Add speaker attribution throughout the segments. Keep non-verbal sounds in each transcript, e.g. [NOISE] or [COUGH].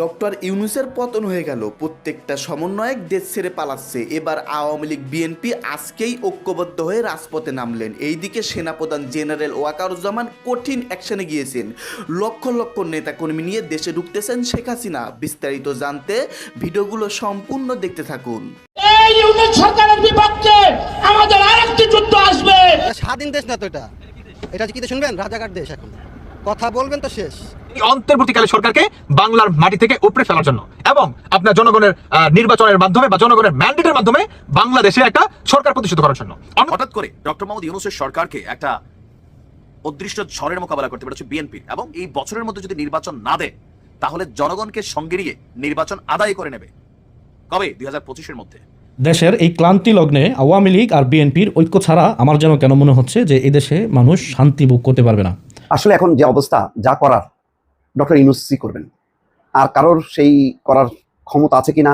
Speaker 1: Doctor ইউনুসের পতন হয়ে গেল। প্রত্যেকটা সমন্বয়ক দেশ ছেড়ে পালাচ্ছে। এবার আওয়ামী লীগ বিএনপি আজকেই ঐক্যবদ্ধ হয়ে রাজপথে নামলেন। এইদিকে সেনাপ্রধান জেনারেল ওয়াকারুজ্জামান কঠিন অ্যাকশনে গিয়েছেন। লক্ষ লক্ষ নেতাকর্মী নিয়ে দেশে ঢুকতেছেন শেখ হাসিনা। বিস্তারিত জানতে ভিডিওগুলো সম্পূর্ণ দেখতে থাকুন।
Speaker 2: এই ইউনিট সরকারের বিপক্ষে আমাদের আরেকটি যুদ্ধ আসবে।
Speaker 3: স্বাধীন দেশ না তো এটা? এটা কি শুনবেন? রাজাকার দেশ এখন। কথা বলবেন তো শেষ।
Speaker 4: অন্তর্বর্তীকালে সরকারকে বাংলার মাটি থেকে উপড়ে ফেলার জন্য এবং আপনার জনগণের নির্বাচনের মাধ্যমে বা জনগণের ম্যান্ডেটের মাধ্যমে বাংলাদেশে একটা সরকার প্রতিষ্ঠিত করার জন্য।
Speaker 5: হঠাৎ করে ডক্টর মোহাম্মদ ইউনুসের সরকারকে একটা অদৃষ্ট ঝড়ের মোকাবেলা করতে পেরেছে বিএনপি। এবং এই বছরের মধ্যে যদি নির্বাচন না দেয় তাহলে জনগণকে সঙ্গে নিয়ে নির্বাচন আদায় করে নেবে। কবে? দুই হাজার পঁচিশের মধ্যে।
Speaker 6: দেশের এই ক্লান্তি লগ্নে আওয়ামী লীগ আর বিএনপির ঐক্য ছাড়া আমার যেন কেন মনে হচ্ছে যে এদেশে মানুষ শান্তি ভোগ করতে পারবে না।
Speaker 7: আসলে এখন যে অবস্থা, যা করার, ডক্টর ইউনুসি করবেন। আর কারোর সেই করার ক্ষমতা আছে কিনা,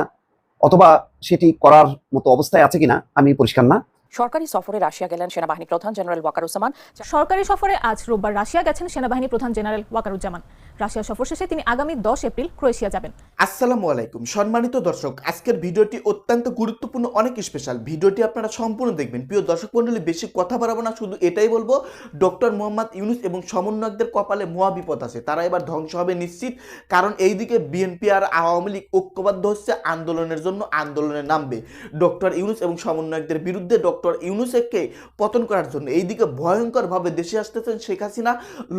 Speaker 7: অথবা সেটি করার মতো অবস্থায় আছে কিনা, আমি পরিষ্কার না।
Speaker 8: সরকারি সফরে রাশিয়া গেলেন সেনাবাহিনী প্রধান জেনারেল ওয়াকারুজ্জামান।
Speaker 9: সরকারি সফরে আজ রোববার রাশিয়া গেছেন সেনাবাহিনী প্রধান জেনারেল ওয়াকারুজ্জামান। রাশিয়া সফর শেষে তিনি আগামী দশ এপ্রিল ক্রোয়েশিয়া যাবেন।
Speaker 1: আসসালামু আলাইকুম। সম্মানিত দর্শক, আজকের ভিডিওটি অত্যন্ত গুরুত্বপূর্ণ, অনেক স্পেশাল ভিডিওটি আপনারা সম্পূর্ণ দেখবেন। প্রিয় দর্শক মণ্ডলী, বেশি কথা বাড়াবো না, শুধু এটাই বলব, ডক্টর মোহাম্মদ ইউনুস এবং সমন্বয়কদের কপালে মহা বিপদ আছে। তারা এবার ধ্বংস হবে নিশ্চিত, কারণ এইদিকে বিএনপি আর আওয়ামী লীগ ঐক্যবদ্ধ হচ্ছে, আন্দোলনের জন্য আন্দোলনে নামবে। ডক্টর ইউনুস এবং সমন্বয়কদের বিরুদ্ধে ডক্টর ইউনুসকে পতন করার জন্য। এইদিকে ভয়ঙ্করভাবে দেশে আসতেছেন শেখ হাসিনা।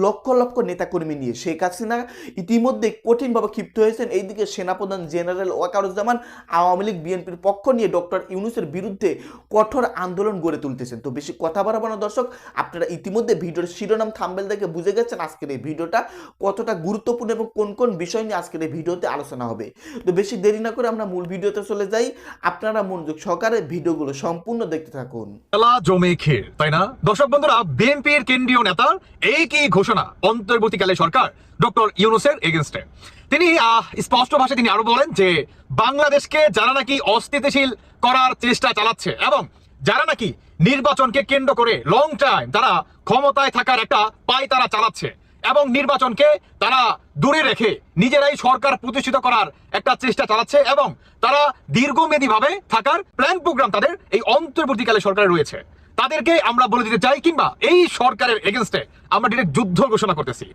Speaker 1: লক্ষ লক্ষ নেতাকর্মী নিয়ে শেখ হাসিনা ইতিমধ্যে কঠিনভাবে ক্ষিপ্ত হয়েছেন। এইদিকে সেনাপ্রধান জেনারেল ওয়াকারুজ্জামান আওয়ামী লীগ, বিএনপির পক্ষ নিয়ে ডক্টর ইউনুসের বিরুদ্ধে কঠোর আন্দোলন গড়ে তুলতেছেন। তো বেশি কথা বাড়াবো না দর্শক, আপনারা ইতিমধ্যে ভিডিওর শিরোনাম থাম্বেল দেখে বুঝে গেছেন আজকের এই ভিডিওটা কতটা গুরুত্বপূর্ণ এবং কোন কোন বিষয় নিয়ে আজকের এই ভিডিওতে আলোচনা হবে। তো বেশি দেরি না করে আমরা মূল ভিডিওতে চলে যাই। আপনারা মনোযোগ সহকারে ভিডিওগুলো সম্পূর্ণ দেখতে থাকুন।
Speaker 4: খেলা জমে খের তাই না? দর্শক বন্ধুরা, বিএনপির কেন্দ্রীয় নেতার এই কি ঘোষণা অন্তর্বর্তীকালে সরকার ডক্টর ইউনুসের এগেনস্টে। তিনি স্পষ্ট ভাষায় তিনি আরও বলেন যে, বাংলাদেশকে যারা নাকি অস্থিতিশীল করার চেষ্টা চালাচ্ছে এবং যারা নাকি নির্বাচনকে কেন্দ্র করে লং টাইম তারা ক্ষমতায় থাকার একটা পাই তারা চালাচ্ছে এবং নির্বাচনকে তারা দূরে রেখে নিজেরাই সরকার প্রতিষ্ঠিত করার একটা চেষ্টা চালাচ্ছে এবং তারা দীর্ঘমেয়াদী ভাবে থাকার প্ল্যান প্রোগ্রাম তাদের এই অন্তর্বর্তীকালে সরকারে রয়েছে। তাদেরকে আমরা বলে দিতে চাই কিংবা এই সরকারের এগেনস্টে আমরা ডিরেক্ট যুদ্ধ ঘোষণা করতেছি।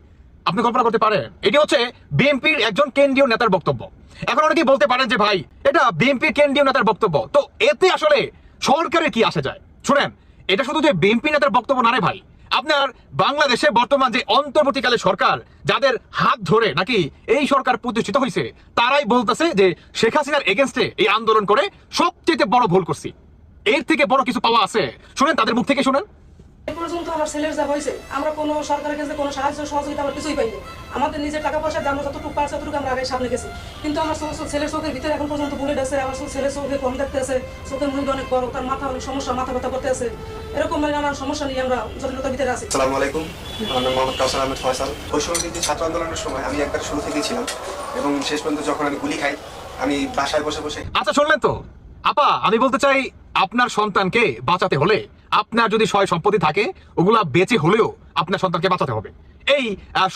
Speaker 4: আপনি কল্পনা করতে পারেন, এটি হচ্ছে বিএনপির একজন কেন্দ্রীয় নেতার বক্তব্য। এখন অনেকেই বলতে পারেন যে, ভাই, এটা বিএনপির কেন্দ্রীয় নেতার বক্তব্য। তো এতে আসলে সরকারের কি আসে যায়? শুনেন, এটা শুধু যে বিএনপি নেতার বক্তব্য না রে ভাই আপনার বাংলাদেশে বর্তমান যে অন্তর্বর্তীকালে সরকার, যাদের হাত ধরে নাকি এই সরকার প্রতিষ্ঠিত হয়েছে তারাই বলতেছে যে শেখ হাসিনার এগেনস্টে এই আন্দোলন করে সবচেয়ে বড় ভুল করছি। এর থেকে বড় কিছু পাওয়া আছে। শুনেন, তাদের মুখ থেকে শুনেন।
Speaker 10: এ পর্যন্ত আমার ছেলের যা হয়েছে, আমরা কোনো সরকারের কাছে কোনো সাহায্য সহযোগিতা আমরা কিছুই পাইনি। আমাদের নিজের টাকা পয়সা আমরা যতটুকু পারছি ততটুকু আমরা আগে সামনে গেছি। কিন্তু আমার চোখ- ছেলের চোখের ভিতরে এখন পর্যন্ত বুলেট আছে আমার চোখ- ছেলের চোখে কম দেখতে আছে চোখের মধ্যে অনেক বড় তার মাথা অনেক সমস্যা মাথা ব্যথা করতে আছে এরকম মানে নানান সমস্যা নিয়ে আমরা জটিলতার ভিতরে আছি।
Speaker 11: আসসালামু আলাইকুম আমার নাম মোহাম্মদ কাউসার আহমেদ ফয়সাল। ওই সময় কিন্তু ছাত্র আন্দোলনের সময় আমি একবার শুরু থেকেই ছিলাম এবং শেষ পর্যন্ত যখন আমি গুলি খাই আমি বাসায় বসে বসে
Speaker 4: আচ্ছা শুনলেন তো? আপা আমি বলতে চাই আপনার সন্তানকে বাঁচাতে হলে আপনার যদি সয় সম্পত্তি থাকে ওগুলা বেঁচে হলেও আপনার সন্তানকে বাঁচাতে হবে। এই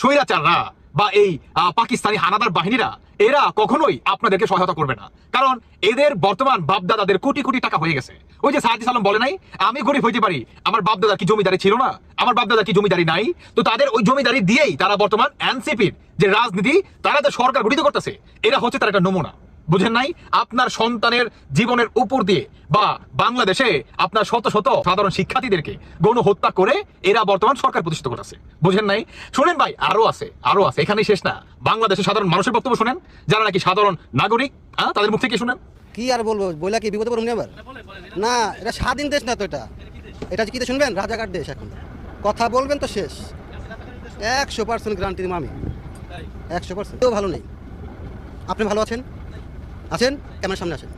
Speaker 4: স্বৈরাচাররা বা এই পাকিস্তানি হানাদার বাহিনীরা, এরা কখনোই আপনাদেরকে সহায়তা করবে না। কারণ এদের বর্তমান বাপদাদাদের কোটি কোটি টাকা হয়ে গেছে। ওই যে সাহায্য সালাম বলে নাই, আমি গরিব হইতে পারি, আমার বাপদাদার কি জমিদারি ছিল না? আমার বাপদাদার কি জমিদারি নাই? তো তাদের ওই জমিদারি দিয়েই তারা বর্তমান এনসিপির যে রাজনীতি, তারা যে সরকার গঠিত করতেছে। এরা হচ্ছে তার একটা নমুনা। বুঝেন নাই? আপনার সন্তানের জীবনের উপর দিয়ে বা বাংলাদেশে আপনার শত শত সাধারণ শিক্ষার্থীদেরকে গণ হত্যা করে এরা বর্তমান সরকার প্রতিষ্ঠিত করতেছে বুঝেন নাই? শুনেন ভাই, আরও আছে আরও আছে, এখানেই শেষ না। বাংলাদেশের সাধারণ মানুষের বক্তব্য শুনেন, যারা নাকি সাধারণ নাগরিক হ্যাঁ তাদের মুখ থেকে শুনেন।
Speaker 3: কি আর বলব, বইলা কি বিপদে পড়ুন আবার? না, এটা স্বাধীন দেশ না তো এটা। এটা কি শুনবেন? রাজাকার দেশ এখন। কথা বলবেন তো শেষ। একশো পার্সেন্ট গ্যারান্টি দিব আমি। একশো পার্সেন্ট। কেউ ভালো নেই। আপনি ভালো আছেন? আছেন? ক্যামেরার সামনে আসেন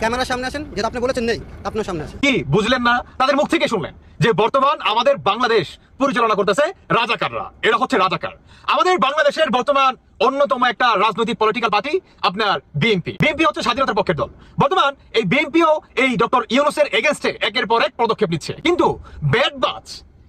Speaker 3: ক্যামেরার সামনে আসেন যেটা আপনি বলেছেন নেই, আপনার সামনে আসেন
Speaker 4: কি বুঝলেন না? তাদের মুখ থেকে শুনলেন যে বর্তমান আমাদের বাংলাদেশ পরিচালনা করতেছে রাজাকাররা। এরা হচ্ছে রাজাকার। আমাদের বাংলাদেশের বর্তমান অন্যতম একটা রাজনৈতিক পলিটিক্যাল পার্টি আপনার বিএনপি। বিএনপি হচ্ছে স্বাধীনতার পক্ষের দল। বর্তমান এই বিএনপিও এই ডক্টর ইউনুসের এগেনস্টে একের পর এক পদক্ষেপ নিচ্ছে। কিন্তু ব্যাট বাজ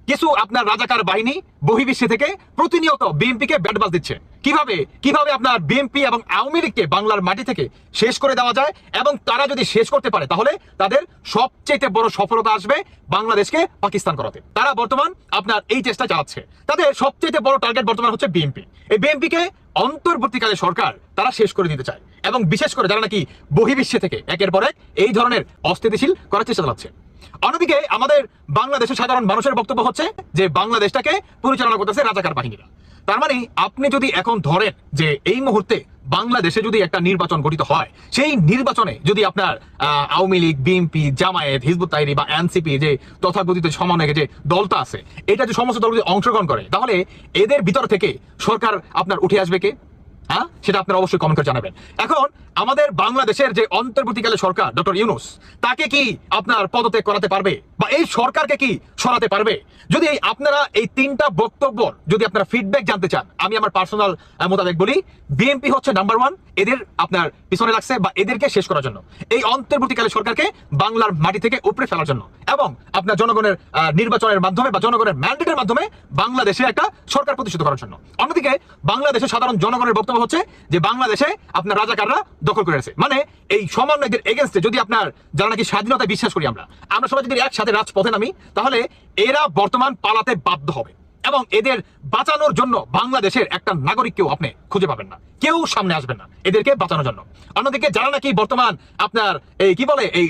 Speaker 4: কিছু আপনার রাজাকার বাহিনী বহির্বিশ্বে থেকে প্রতিনিয়ত বিএনপিকে ব্যাটবাজ দিচ্ছে। কীভাবে? কীভাবে আপনার বিএনপি এবং আওয়ামী লীগকে বাংলার মাটি থেকে শেষ করে দেওয়া যায় এবং তারা যদি শেষ করতে পারে, তাহলে তাদের সবচেয়ে বড় সফলতা আসবে বাংলাদেশকে পাকিস্তান করাতে। তারা বর্তমান আপনার এই চেষ্টা চালাচ্ছে। তাদের সবচেয়ে বড় টার্গেট বর্তমান হচ্ছে বিএনপি। এই বিএনপিকে অন্তর্বর্তীকালে সরকার তারা শেষ করে দিতে চায় এবং বিশেষ করে যারা নাকি বহির্বিশ্বে থেকে একের পর এক এই ধরনের অস্থিতিশীল করার চেষ্টা চালাচ্ছে। অন্যদিকে আমাদের বাংলাদেশের সাধারণ মানুষের বক্তব্য হচ্ছে যে বাংলাদেশটাকে পরিচালনা করতেছে রাজাকার বাহিনীরা। তার মানে আপনি যদি এখন ধরেন যে এই মুহূর্তে বাংলাদেশে যদি একটা নির্বাচন গঠিত হয়, সেই নির্বাচনে যদি আপনার আওয়ামী লীগ, বিএনপি, জামায়াত, হিজবুত বা এনসিপি যে তথাকথিত সমন্বয়ে যে দলটা আছে, এটা যে সমস্ত দল যদি অংশগ্রহণ করে, তাহলে এদের ভিতর থেকে সরকার আপনার উঠে আসবে কে? হ্যাঁ? সেটা আপনারা অবশ্যই কমেন্ট করে জানাবেন। এখন আমাদের বাংলাদেশের যে অন্তর্বর্তীকালে সরকার, ডক্টর ইউনুস, তাকে কি আপনার পদত্যাগ করাতে পারবে? বা এই সরকারকে কি সরাতে পারবে? যদি এই আপনারা এই তিনটা বক্তব্য যদি আপনারা ফিডব্যাক জানতে চান, আমি আমার পার্সোনাল মোতাবেক বলি বিএনপি হচ্ছে নাম্বার ওয়ান এদের আপনার পিছনে লাগছে বা এদেরকে শেষ করার জন্য। এই অন্তর্বর্তীকালে সরকারকে বাংলার মাটি থেকে উপরে ফেলার জন্য। এবং আপনার জনগণের নির্বাচনের মাধ্যমে বা জনগণের ম্যান্ডেটের মাধ্যমে বাংলাদেশে একটা সরকার প্রতিষ্ঠিত করার জন্য। অন্যদিকে বাংলাদেশের সাধারণ জনগণের বক্তব্য হচ্ছে যে বাংলাদেশে আপনার রাজাকাররা দখল করে আছে মানে এই সমন্বয়দের এগেনস্টে যদি আপনার যারা নাকি স্বাধীনতায় বিশ্বাস করি আমরা আমরা সবাই যদি একসাথে রাজপথে নামি, তাহলে এরা বর্তমান পালাতে বাধ্য হবে। এবং এদের বাঁচানোর জন্য বাংলাদেশের একটা নাগরিককেও আপনি খুঁজে পাবেন না। কেউ সামনে আসবেন না এদেরকে বাঁচানোর জন্য। অন্যদিকে যারা নাকি বর্তমান আপনার এই কি বলে এই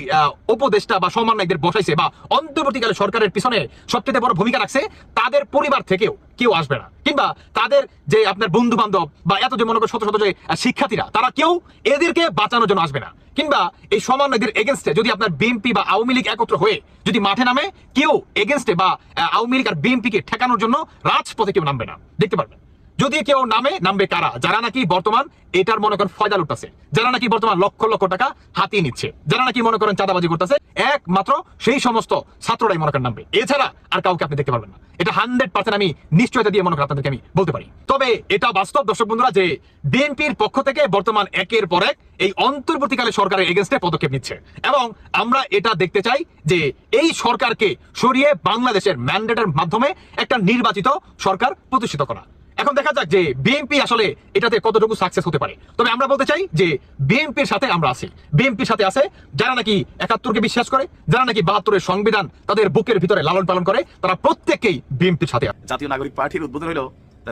Speaker 4: উপদেষ্টা বা সমন্বয়কদের বসাইছে বা অন্তর্বর্তীকালে সরকারের পিছনে সবচেয়ে বড় ভূমিকা রাখছে তাদের পরিবার থেকেও কেউ আসবে না। কিংবা তাদের যে আপনার বন্ধু বান্ধব বা এত যে মনে করেন শত শত যে শিক্ষার্থীরা, তারা কেউ এদেরকে বাঁচানোর জন্য আসবে না। কিংবা এই সমন্বয়দের এগেনস্টে যদি আপনার বিএনপি বা আওয়ামী লীগ একত্র হয়ে যদি মাঠে নামে, কেউ এগেনস্টে বা আওয়ামী লীগ আর বিএনপিকে ঠেকানোর জন্য রাজপথে কেউ নামবে না। দেখতে পারবেন। যদি কেউ নামে, নামবে কারা? যারা নাকি বর্তমান এটার মনে করেন ফয়দা লুটতেছে। যারা নাকি বর্তমান লক্ষ লক্ষ টাকা হাতিয়ে নিচ্ছে। যারা নাকি মনে করেন চাঁদাবাজি করতেছে, একমাত্র সেই সমস্ত ছাত্ররাই মনে করেন নামবে। এছাড়া আর কাউকে আপনি দেখতে পারবেন না। এটা হান্ড্রেড পার্সেন্ট আমি নিশ্চয়তা দিয়ে মনে করেন আপনাদেরকে আমি বলতে পারি। তবে এটা বাস্তব, দর্শক বন্ধুরা, যে বিএনপির পক্ষ থেকে বর্তমান একের পর এক এই অন্তর্বর্তীকালে সরকারের এগেনস্টে পদক্ষেপ নিচ্ছে। এবং আমরা এটা দেখতে চাই যে এই সরকারকে সরিয়ে বাংলাদেশের ম্যান্ডেটের মাধ্যমে একটা নির্বাচিত সরকার প্রতিষ্ঠিত করা। এখন দেখা যাক যে বিএনপি আসলে এটাতে কতটুকু সাকসেস হতে পারে। তবে আমরা বলতে চাই যে বিএনপির সাথে আমরা আছি। বিএনপির সাথে আছে যারা নাকি একাত্তরকে বিশ্বাস করে, যারা নাকি বাহাত্তরের সংবিধান তাদের বুকের ভিতরে লালন পালন করে, তারা প্রত্যেককেই বিএনপির সাথে
Speaker 5: জাতীয় নাগরিক পার্টির উদ্বোধন হলো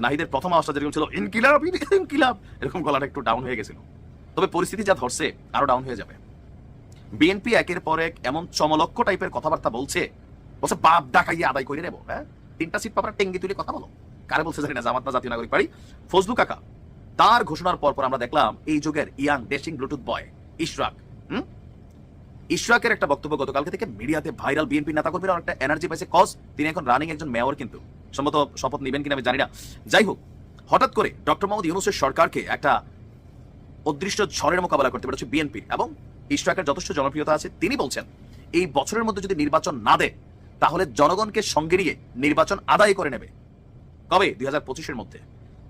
Speaker 5: নাহিদের প্রথম আওয়াজটা যেরকম ছিল, ইনকিলাব ইনকিলাব এরকম গলাটা একটু ডাউন হয়ে গেছিল। তবে পরিস্থিতি যা ধরছে, আরও ডাউন হয়ে যাবে। বিএনপি একের পর এক এমন চমলক্ষ টাইপের কথাবার্তা বলছে বলছে, বাপ ডাকাইয়া আদায় করে নেব হ্যাঁ? তিনটা সিট পাবার টেঙ্গি তুলে কথা বলো। কারে বলছে জানি না, জামাত না জাতীয় নাগরিক পার্টি ফজলু কাকা, তার ঘোষণার পর পর আমরা দেখলাম এই যুগের young dashing bluetooth boy, Ishraq, হুম? ইশরাকের একটা বক্তব্য গতকালকে থেকে মিডিয়াতে ভাইরাল বিএনপি নেতা কর্মীরা অনেকটা এনার্জি পাইছে কজ তিনি এখন রানিং একজন মেয়র কিন্তু। সম্ভবত শপথ নেবেন কিনা আমি জানি না। যাই হোক, হঠাৎ করে ডক্টর মোহাম্মদ ইউনুসের সরকারকে একটা অদৃশ্য ঝড়ের মোকাবেলা করতে পেরেছে বিএনপি এবং ইশরাকের যথেষ্ট জনপ্রিয়তা আছে। তিনি বলছেন, এই বছরের মধ্যে যদি নির্বাচন না দেয়, তাহলে জনগণকে সঙ্গে নিয়ে নির্বাচন আদায় করে নেবে। কবে? দুই হাজার পঁচিশের মধ্যে।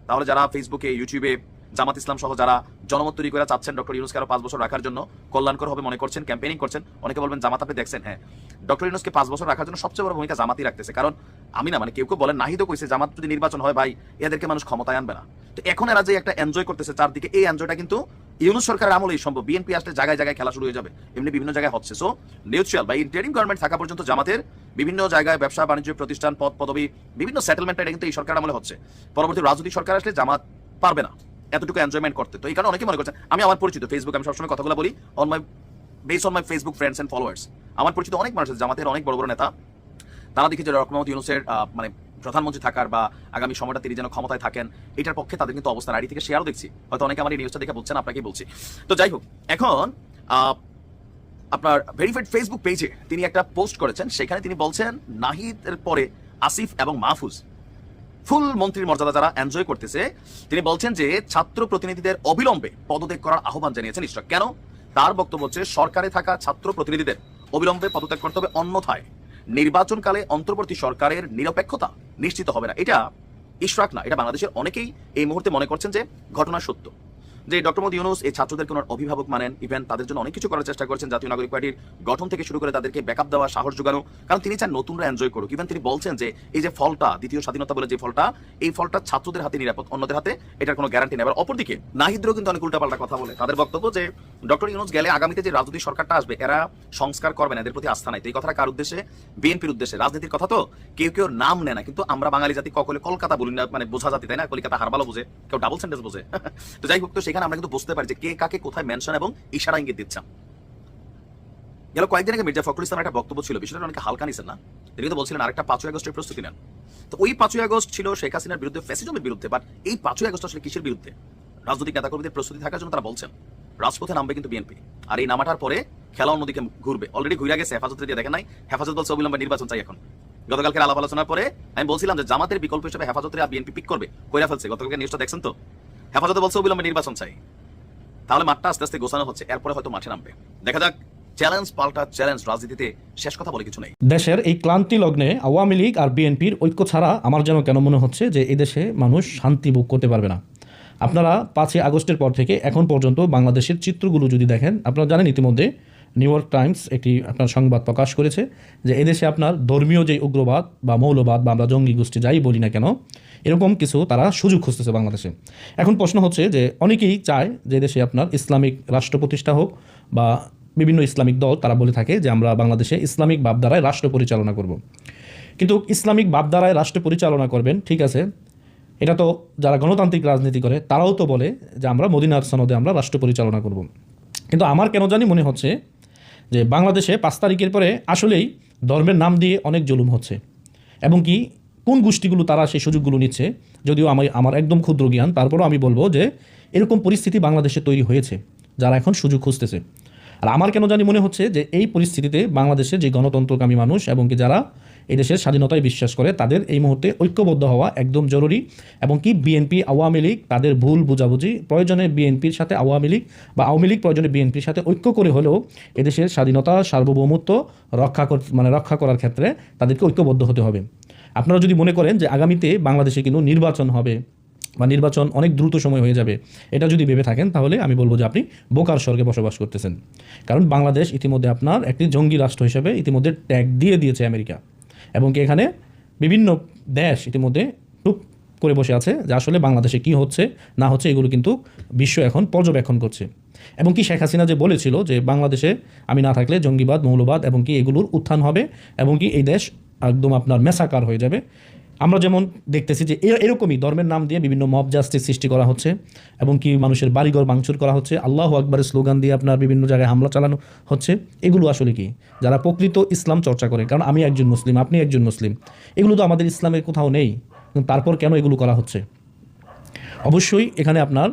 Speaker 5: তাহলে যারা ফেসবুকে ইউটিউবে জামাত ইসলাম সহ যারা জনমত তৈরি করে চাচ্ছেন ডক্টর ইউনুসকে আরও পাঁচ বছর রাখার জন্য, কল্যাণকর হবে মনে করছেন ক্যাম্পেইনিং করছেন, অনেকে বলবেন জামাত আপনি দেখছেন হ্যাঁ। ডক্টর ইউনুসকে পাঁচ বছর রাখার জন্য সবচেয়ে বড় ভূমিকা জামাতই রাখতেছে। কারণ আমি না মানে কেউ কেউ বলেন, নাহিদও কইছে, জামাত যদি নির্বাচন হয় ভাই, এদেরকে মানুষ ক্ষমতায় আনবে না। তো এখন এরা যে একটা এনজয় করতেছে চারদিকে, এই এনজয়টা কিন্তু ইউনুস সরকারের আমলেই সম্ভব। বিএনপি আসলে জায়গায় জায়গায় খেলা শুরু হয়ে যাবে, এমনি বিভিন্ন জায়গায় হচ্ছে। সো নিউট্রাল বা ইন্টারিম গভর্নমেন্ট থাকা পর্যন্ত জামাতের বিভিন্ন জায়গায় ব্যবসা, বাণিজ্য, প্রতিষ্ঠান, পদ, পদবি, বিভিন্ন সেটেলমেন্ট এটা কিন্তু এই সরকার আমলে হচ্ছে। পরবর্তী রাজনৈতিক সরকার আসলে জামাত পারবে না, এতটুকু এনজয়মেন্ট করতে। তো এই কারণে অনেকে মনে করছেন, আমি আমার পরিচিত ফেসবুক আমি সবসময় কথাগুলো বলি on my base on my Facebook friends and followers আমার পরিচিত অনেক মানুষ আছে, জামাতের অনেক বড় বড় নেতা। তারা দেখি যে মোহাম্মদ ইউনুসের মানে প্রধানমন্ত্রী থাকার বা আগামী সময়টা তিনি যেন ক্ষমতায় থাকেন, এটার পক্ষে তাদের কিন্তু অবস্থান। আইডি থেকে শেয়ারও দেখছি। হয়তো অনেকে আমার এই নিউজটা দেখে বলছেন, আপনাকেই বলছি। তো যাই হোক, এখন আপনার ভেরিফাইড ফেসবুক পেজে তিনি একটা পোস্ট করেছেন, সেখানে তিনি বলছেন, নাহিদের পরে আসিফ এবং মাহফুজ, ফুল মন্ত্রীর মর্যাদা যারা এনজয় করতেছে, তিনি বলছেন যে ছাত্র প্রতিনিধিদের অবিলম্বে পদত্যাগ করার আহ্বান জানিয়েছেন ইশরাক কেন? তার বক্তব্য হচ্ছে, সরকারে থাকা ছাত্র প্রতিনিধিদের অবিলম্বে পদত্যাগ করতে হবে, অন্যথায় নির্বাচনকালে অন্তর্বর্তী সরকারের নিরপেক্ষতা নিশ্চিত হবে না। এটা ইশরাক না, এটা বাংলাদেশের অনেকেই এই মুহূর্তে মনে করছেন যে ঘটনা সত্য। যে ডক্টর মোদী ইউনুস এই ছাত্রদের কোনো অভিভাবক মানেন ইভেন তাদের জন্য অনেক কিছু করার চেষ্টা করছেন জাতীয় নাগরিক পার্টির গঠন থেকে শুরু করে তাদেরকে ব্যাকআপ দেওয়া, সাহস যোগানো। কারণ তিনি চান নতুনরা এনজয় করুক। ইভেন তিনি বলছেন যে, এই যে ফলটা, দ্বিতীয় স্বাধীনতা বলে যে ফলটা, এই ফলটা ছাত্রদের হাতে নিরাপদ, অন্যদের হাতে এটার কোনো গ্যারান্টি নেই। আবার অপরদিকে, নাহিদরাও কিন্তু অনেক উল্টাপাল্টা কথা বলে। তাদের বক্তব্য যে, ডক্টর ইউনুস গেলে আগামীতে যে রাজনৈতিক সরকারটা আসবে, এরা সংস্কার করবে না, এদের প্রতি আস্থা নাই। তো এই কথাটা কার উদ্দেশ্যে? বিএনপির উদ্দেশ্যে। রাজনীতির কথা তো কেউ কেউ নাম নেয় না, কিন্তু আমরা বাঙালি জাতি কখনো কলকাতা বলি না মানে বোঝা জাতি, তাই না? কলকাতা হারবালো বুঝে, কেউ ডাবল সেন্টেন্স বোঝে। [LAUGHS] তো যাই হোক, তো সেখানে আমরা কিন্তু বুঝতে পারি যে কে কাকে কোথায় মেনশন এবং ইশারা ইঙ্গিত দিচ্ছেন গেল কয়েকদিন আগে মির্জা ফখরুল ইসলামের একটা বক্তব্য ছিল, বিষয়টা অনেকে হালকা নিছেন না। তিনি কিন্তু বলছিলেন, আরেকটা পাঁচই আগস্টের প্রস্তুতি নেন। তো ওই পাঁচই আগস্ট ছিল শেখ হাসিনার বিরুদ্ধে, ফ্যাসিজমের বিরুদ্ধে বাট এই পাঁচই আগস্ট আসলে কিসের বিরুদ্ধে? রাজনৈতিক নেতাকর্মীদের প্রস্তুতি থাকার জন্য তারা বলছেন, রাজপথে নামবে কিন্তু বিএনপি, আর এই নামাটার পরে খেলা অন্যদিকে ঘুরবে। অলরেডি ঘুরে গেছে, হেফাজত দিয়ে দেখেন নাই। হেফাজত বলছে অবিলম্বে নির্বাচন চাই এখন। গতকালকে আলাপ আলোচনার পরে আমি বলছিলাম যে জামাতের বিকল্প হিসেবে হেফাজতের বিএনপি পিক করবে, কইরা ফেলছে। গতকালকে নিউজটা দেখছেন তো? হেফাজতে বলছে অবিলম্বে নির্বাচন চাই। তাহলে মাঠটা আস্তে আস্তে গোছানো হচ্ছে, এরপরে হয়তো মাঠে নামবে। দেখা যাক, চ্যালেঞ্জ পাল্টা চ্যালেঞ্জ, রাজনীতিতে শেষ কথা বলে কিছু নেই।
Speaker 6: দেশের এই ক্লান্তি লগ্নে আওয়ামী লীগ আর বিএনপির ঐক্য ছাড়া আমার যেন কেন মনে হচ্ছে যে এদেশে মানুষ শান্তি ভোগ করতে পারবে না। আপনারা পাঁচই আগস্টের পর থেকে এখন পর্যন্ত বাংলাদেশের চিত্রগুলো যদি দেখেন, আপনারা জানেন ইতিমধ্যে নিউ ইয়র্ক টাইমস একটি আপনার সংবাদ প্রকাশ করেছে যে এদেশে আপনার ধর্মীয় যে উগ্রবাদ বা মৌলবাদ বা আমরা জঙ্গি গোষ্ঠী যাই বলি না কেন, এরকম কিছু তারা সুযোগ খুঁজতেছে বাংলাদেশে। এখন প্রশ্ন হচ্ছে যে অনেকেই চায় যে দেশে আপনার ইসলামিক রাষ্ট্র প্রতিষ্ঠা হোক বা বিভিন্ন ইসলামিক দল তারা বলে থাকে যে আমরা বাংলাদেশে ইসলামিক ভাবধারায় রাষ্ট্র পরিচালনা করব। কিন্তু ইসলামিক ভাবধারায় রাষ্ট্র পরিচালনা করবেন, ঠিক আছে, এটা তো যারা গণতান্ত্রিক রাজনীতি করে তারাও তো বলে যে আমরা মদিনার সনদে আমরা রাষ্ট্র পরিচালনা করব। কিন্তু আমার কেন জানি মনে হচ্ছে যে বাংলাদেশে পাঁচ তারিখের পরে আসলেই ধর্মের নাম দিয়ে অনেক জুলুম হচ্ছে। এবং কি, কোন গোষ্ঠীগুলো তারা সেই সুযোগগুলো নিচ্ছে, যদিও আমি, আমার একদম ক্ষুদ্র জ্ঞান, তারপরও আমি বলব যে এরকম পরিস্থিতি বাংলাদেশে তৈরি হয়েছে, যারা এখন সুযোগ খুঁজতেছে। আর আমার কেন জানি মনে হচ্ছে যে এই পরিস্থিতিতে বাংলাদেশে যে গণতন্ত্রকামী মানুষ এবং কি যারা এই দেশের স্বাধীনতায় বিশ্বাস করে তাদের এই মুহূর্তে ঐক্যবদ্ধ হওয়া একদম জরুরি এবং কি বিএনপি, আওয়ামী লীগ তাদের ভুল বুঝাবুঝি প্রয়োজনে বিএনপির সাথে আওয়ামী লীগ বা আওয়ামী লীগ প্রয়োজনে বিএনপির সাথে ঐক্য করে হলেও এদেশের স্বাধীনতা, সার্বভৌমত্ব রক্ষা মানে রক্ষা করার ক্ষেত্রে তাদেরকে ঐক্যবদ্ধ হতে হবে। আপনারা যদি মনে করেন যে আগামীতে বাংলাদেশে কিন্তু নির্বাচন হবে বা নির্বাচন অনেক দ্রুত সময় হয়ে যাবে, এটা যদি ভেবে থাকেন তাহলে আমি বলব যে আপনি বোকার স্বর্গে বসবাস করতেছেন। কারণ বাংলাদেশ ইতিমধ্যে আপনার একটি জঙ্গি রাষ্ট্র হিসেবে ইতিমধ্যে ট্যাগ দিয়ে দিয়েছে আমেরিকা। এবং কি এখানে বিভিন্ন দেশ ইতিমধ্যে টুপ করে বসে আছে যে আসলে বাংলাদেশে কি হচ্ছে, না হচ্ছে, এগুলো কিন্তু বিশ্ব এখন পর্যবেক্ষণ করছে। এবং কি শেখ হাসিনা যে বলেছিল যে বাংলাদেশে আমি না থাকলে জঙ্গিবাদ, মৌলবাদ এবং কি এগুলোর উত্থান হবে এবং কি এই দেশ একদম আপনার মেসাকার হয়ে যাবে। আমরা যেমন দেখতেছি যে এরকমই ধর্মের নাম দিয়ে বিভিন্ন মব জাস্টিস সৃষ্টি করা হচ্ছে এবং কি মানুষের বাড়িঘর ভাঙচুর করা হচ্ছে। আল্লাহ আকবরের স্লোগান দিয়ে আপনার বিভিন্ন জায়গায় হামলা চালানো হচ্ছে। এগুলো আসলে কি? যারা প্রকৃত ইসলাম চর্চা করে, কারণ আমি একজন মুসলিম, আপনি একজন মুসলিম। এগুলো তো আমাদের ইসলামের কোথাও নেই। তারপর কেন এগুলো করা হচ্ছে? অবশ্যই এখানে আপনার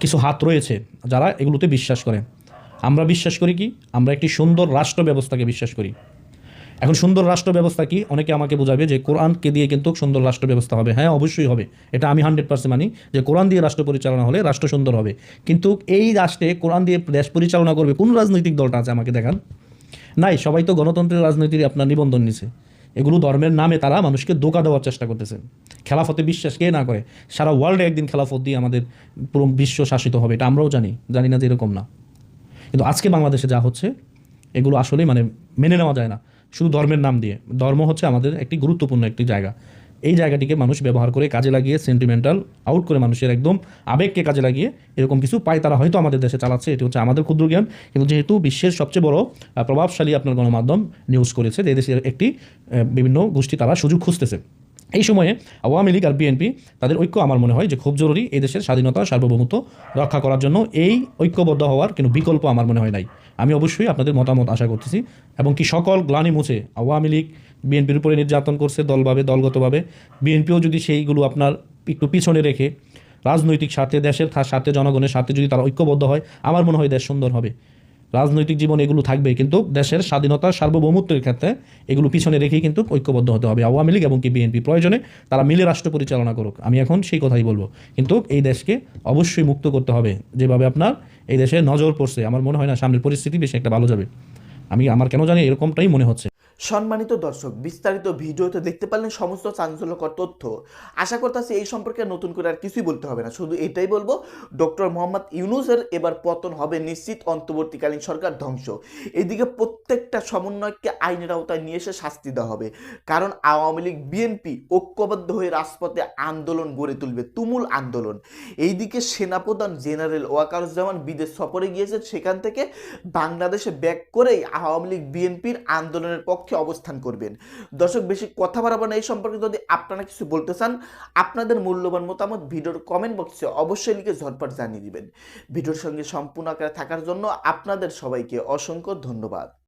Speaker 6: কিছু হাত রয়েছে যারা এগুলোতে বিশ্বাস করে। আমরা বিশ্বাস করি কি? আমরা একটি সুন্দর রাষ্ট্র ব্যবস্থাকে বিশ্বাস করি। এখন সুন্দর রাষ্ট্র ব্যবস্থা কি? অনেকে আমাকে বোঝাবে যে কোরআনকে দিয়ে কিন্তু সুন্দর রাষ্ট্র ব্যবস্থা হবে। হ্যাঁ অবশ্যই হবে। এটা আমি হান্ড্রেড পার্সেন্ট মানি যে কোরআন দিয়ে রাষ্ট্র পরিচালনা হলে রাষ্ট্র সুন্দর হবে। কিন্তু এই রাষ্ট্রে কোরআন দিয়ে দেশ পরিচালনা করবে কোন রাজনৈতিক দলটা আছে আমাকে দেখান? নাই, সবাই তো গণতন্ত্রের রাজনীতির আপনার নিবন্ধন নিছে। এগুলো ধর্মের নামে তারা মানুষকে ধোকা দেওয়ার চেষ্টা করতেছে। খেলাফতে বিশ্বাস কে না করে? সারা ওয়ার্ল্ডে একদিন খেলাফত দিয়ে আমাদের পুরো বিশ্ব শাসিত হবে, এটা আমরাও জানি। জানি না যে এরকম না। কিন্তু আজকে বাংলাদেশে যা হচ্ছে, এগুলো আসলেই মানে মেনে নেওয়া যায় না। শুধু ধর্মের নাম দিয়ে। ধর্ম হচ্ছে আমাদের একটি গুরুত্বপূর্ণ একটি জায়গা। এই জায়গাটিকে মানুষ ব্যবহার করে কাজে লাগিয়ে সেন্টিমেন্টাল আউট করে মানুষের একদম আবেগকে কাজে লাগিয়ে এরকম কিছু পায় তারা হয়তো আমাদের দেশে চালাচ্ছে। এটি হচ্ছে আমাদের ক্ষুদ্র জ্ঞান। কিন্তু যেহেতু বিশ্বের সবচেয়ে বড় প্রভাবশালী আপনার গণমাধ্যম নিউজ করেছে, যে দেশের একটি বিভিন্ন গোষ্ঠী তারা সুযোগ খুঁজতেছে। এই সময়ে আওয়ামী লীগ আর বিএনপি তাদের ঐক্য আমার মনে হয় যে খুব জরুরি এই দেশের স্বাধীনতা, সার্বভৌমত্ব রক্ষা করার জন্য। এই ঐক্যবদ্ধ হওয়ার কোনো বিকল্প আমার মনে হয় নাই। আমি অবশ্যই আপনাদের মতামত আশা করতেছি। এবং কি সকল গ্লানি মুছে আওয়ামী লীগ, বিএনপির উপরে নির্যাতন করছে দলভাবে, দলগতভাবে। বিএনপিও যদি সেইগুলো আপনার একটু পিছনে রেখে রাজনৈতিক স্বার্থে, দেশের স্বার্থে, জনগণের স্বার্থে যদি তারা ঐক্যবদ্ধ হয়, আমার মনে হয় দেশ সুন্দর হবে। রাজনৈতিক জীবন এগুলো থাকবে, কিন্তু দেশের স্বাধীনতা, সার্বভৌমত্বের ক্ষেত্রে এগুলো পিছনে রেখেই কিন্তু ঐক্যবদ্ধ হতে হবে। আওয়ামী লীগ এবং কি বিএনপি প্রয়োজনে তারা মিলে রাষ্ট্র পরিচালনা করুক। আমি এখন সেই কথাই বলব। কিন্তু এই দেশকে অবশ্যই মুক্ত করতে হবে। যেভাবে আপনার এই দেশে নজর পড়ছে, আমার মনে হয় না সামনের পরিস্থিতি বেশি একটা ভালো যাবে। আমি, আমার কেন জানি এরকমটাই মনে হচ্ছে।
Speaker 1: সম্মানিত দর্শক, বিস্তারিত ভিডিওতে দেখতে পারলেন সমস্ত চাঞ্চল্যকর তথ্য। আশা করতেছি এই সম্পর্কে নতুন করে আর কিছুই বলতে হবে না। শুধু এটাই বলব, ডক্টর মোহাম্মদ ইউনুসের এবার পতন হবে নিশ্চিত অন্তর্বর্তীকালীন সরকার ধ্বংস। এদিকে প্রত্যেকটা সমন্বয়কে আইনের আওতায় নিয়ে এসে শাস্তি দেওয়া হবে। কারণ আওয়ামী লীগ, বিএনপি ঐক্যবদ্ধ হয়ে রাজপথে আন্দোলন গড়ে তুলবে, তুমুল আন্দোলন। এইদিকে সেনাপ্রধান জেনারেল ওয়াকারুজ্জামান বিদেশ সফরে গিয়েছে সেখান থেকে বাংলাদেশে ব্যাক করেই আওয়ামী লীগ, বিএনপির আন্দোলনের পক্ষে অবস্থান করবেন। দর্শক, বেশি কথা বাড়াবো না, এই সম্পর্কে যদি আপনারা কিছু বলতে চান, আপনাদের মূল্যবান মতামত ভিডিওর কমেন্ট বক্সে অবশ্যই লিখে ঝটপট জানিয়ে দিবেন। ভিডিওর সঙ্গে সম্পূর্ণ আকারে থাকার জন্য আপনাদের সবাইকে অসংখ্য ধন্যবাদ।